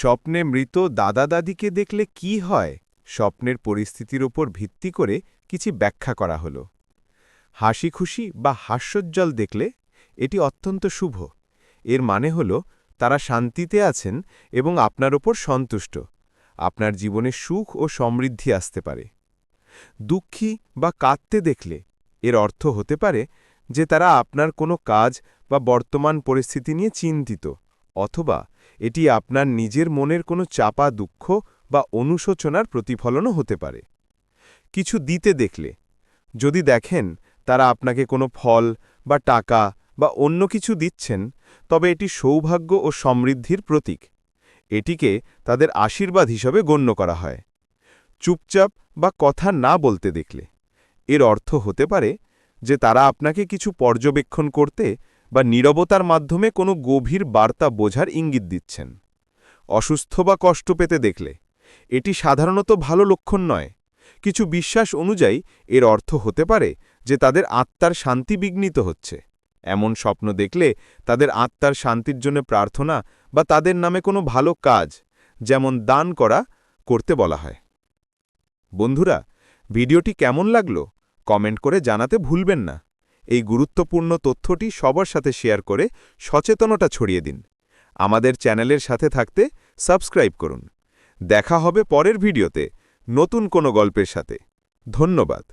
স্বপ্নে মৃত দাদা দাদিকে দেখলে কি হয়? স্বপ্নের পরিস্থিতির ওপর ভিত্তি করে কিছু ব্যাখ্যা করা হল। হাসি খুশি বা হাস্যোজ্জ্বল দেখলে এটি অত্যন্ত শুভ। এর মানে হল তারা শান্তিতে আছেন এবং আপনার ওপর সন্তুষ্ট। আপনার জীবনে সুখ ও সমৃদ্ধি আসতে পারে। দুঃখী বা কাঁদতে দেখলে এর অর্থ হতে পারে যে তারা আপনার কোনো কাজ বা বর্তমান পরিস্থিতি নিয়ে চিন্তিত। অথবা এটি আপনার নিজের মনের কোনো চাপা দুঃখ বা অনুশোচনার প্রতিফলনও হতে পারে। কিছু দিতে দেখলে, যদি দেখেন তারা আপনাকে কোনো ফল বা টাকা বা অন্য কিছু দিচ্ছেন, তবে এটি সৌভাগ্য ও সমৃদ্ধির প্রতীক। এটিকে তাদের আশীর্বাদ হিসাবে গণ্য করা হয়। চুপচাপ বা কথা না বলতে দেখলে, এর অর্থ হতে পারে যে তারা আপনাকে কিছু পর্যবেক্ষণ করতে বা নীরবতার মাধ্যমে কোনো গভীর বার্তা বোঝার ইঙ্গিত দিচ্ছেন। অসুস্থ বা কষ্ট পেতে দেখলে, এটি সাধারণত ভালো লক্ষণ নয়। কিছু বিশ্বাস অনুযায়ী, এর অর্থ হতে পারে যে তাদের আত্মার শান্তি বিঘ্নিত হচ্ছে। এমন স্বপ্ন দেখলে তাদের আত্মার শান্তির জন্য প্রার্থনা বা তাদের নামে কোনো ভালো কাজ, যেমন দান করা, করতে বলা হয়। বন্ধুরা, ভিডিওটি কেমন লাগল? কমেন্ট করে জানাতে ভুলবেন না। এই গুরুত্বপূর্ণ তথ্যটি সবার সাথে শেয়ার করে সচেতনতা ছড়িয়ে দিন। আমাদের চ্যানেলের সাথে থাকতে সাবস্ক্রাইব করুন। দেখা হবে পরের ভিডিওতে নতুন কোনো গল্পের সাথে। ধন্যবাদ।